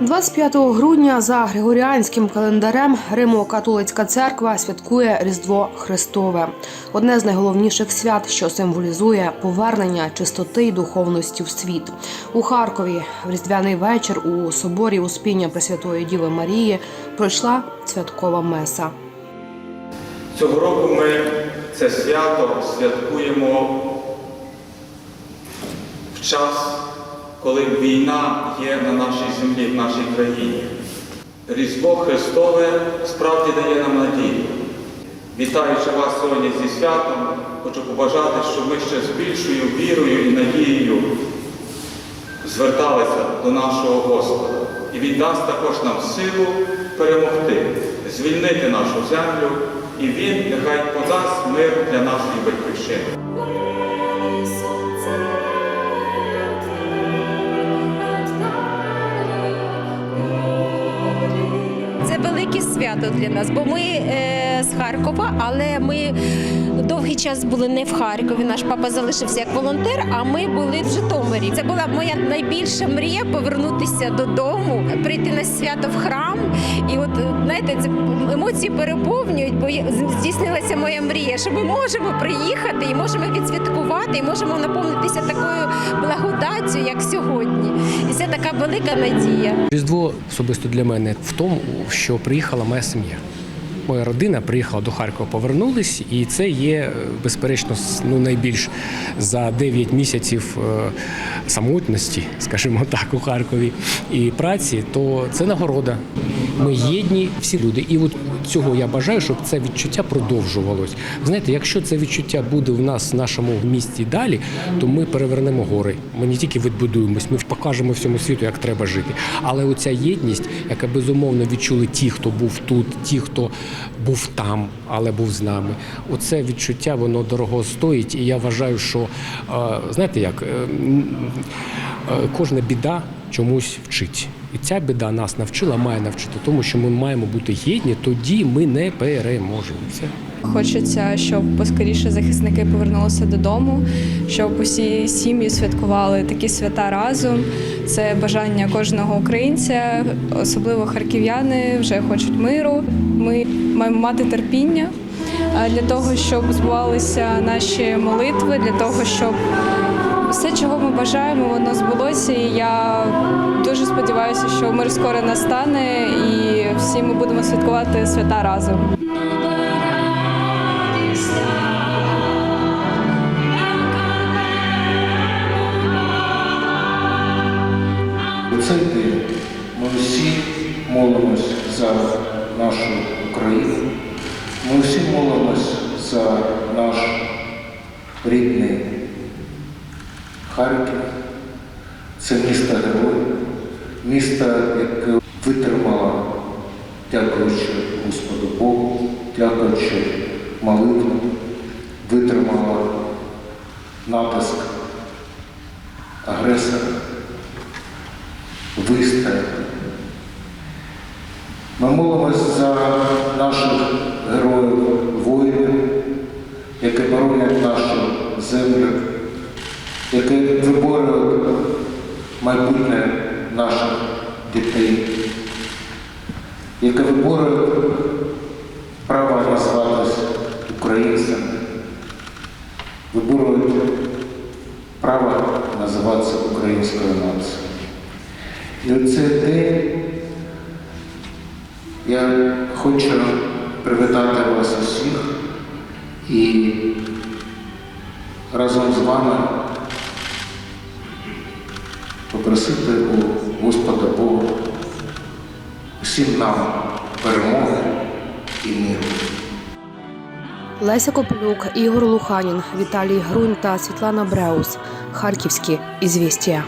25 грудня за григоріанським календарем Римо-католицька церква святкує Різдво Христове, одне з найголовніших свят, що символізує повернення чистоти й духовності в світ. У Харкові в різдвяний вечір у соборі Успіння Пресвятої Діви Марії пройшла святкова меса. Цього року ми це свято святкуємо в час, коли війна є на нашій землі, в нашій країні. Різдво Христове справді дає нам надію. Вітаючи вас сьогодні зі святом, хочу побажати, щоб ми ще з більшою вірою і надією зверталися до нашого Господа і він дасть також нам силу перемогти, звільнити нашу землю, і Він нехай подасть мир для нашої батьківщини. Велике свято для нас, бо ми е, з Харкова, але ми довгий час були не в Харкові. Наш папа залишився як волонтер, а ми були в Житомирі. Це була моя найбільша мрія повернутися додому, прийти на свято в храм. І от знаєте, це емоції переповнюють, бо здійснилася моя мрія, що ми можемо приїхати і можемо відсвяткувати, і можемо наповнитися такою благодаттю, як сьогодні. І це така велика надія. Різдво особисто для мене в тому, що приїхала моя сім'я. Моя родина приїхала до Харкова, повернулись, і це є е, безперечно ну, найбільш за 9 місяців е, самотності, скажімо так, у Харкові і праці, то це нагорода. Ми єдні, всі люди. І от цього я бажаю, щоб це відчуття продовжувалось. Знаєте, якщо це відчуття буде в нас в нашому місті далі, то ми перевернемо гори. Ми не тільки відбудуємось, ми покажемо всьому світу, як треба жити. Але оця єдність, яка безумовно відчули ті, хто був тут, ті, хто був там, але був з нами. Оце відчуття воно дорого стоїть. І я вважаю, що е, знаєте як е, е, кожна біда чомусь вчить. І ця біда нас навчила, має навчити, тому що ми маємо бути єдні, тоді ми не переможемо. Все. Хочеться, щоб поскоріше захисники повернулися додому, щоб усі сім'ї святкували такі свята разом. Це бажання кожного українця, особливо харків'яни вже хочуть миру. Ми маємо мати терпіння для того, щоб збувалися наші молитви, для того, щоб все, чого ми бажаємо, воно збулося. І я дуже сподіваюся, що мир скоро настане, і всі ми будемо святкувати свята разом. У цей день ми всі молимось за нашу Україну. Ми всі молимось за наш Харків. Це місто герой, місто, яке витримало, дякуючи Господу Богу, дякуючи молитвам, витримало натиск агресора вистояти. Ми молимось за наших героїв воїнів, які боронять нашу землю, які виборюють майбутнє наших дітей, які виборюють право назватися українцями, виборюють право називатися українською нацією. І у цей день я хочу привітати вас усіх і разом з вами попросити у Господа Бога усім нам перемоги і миру. Леся Копилюк, Ігор Луханін, Віталій Грунь та Світлана Бреус. Харківські ізвістія.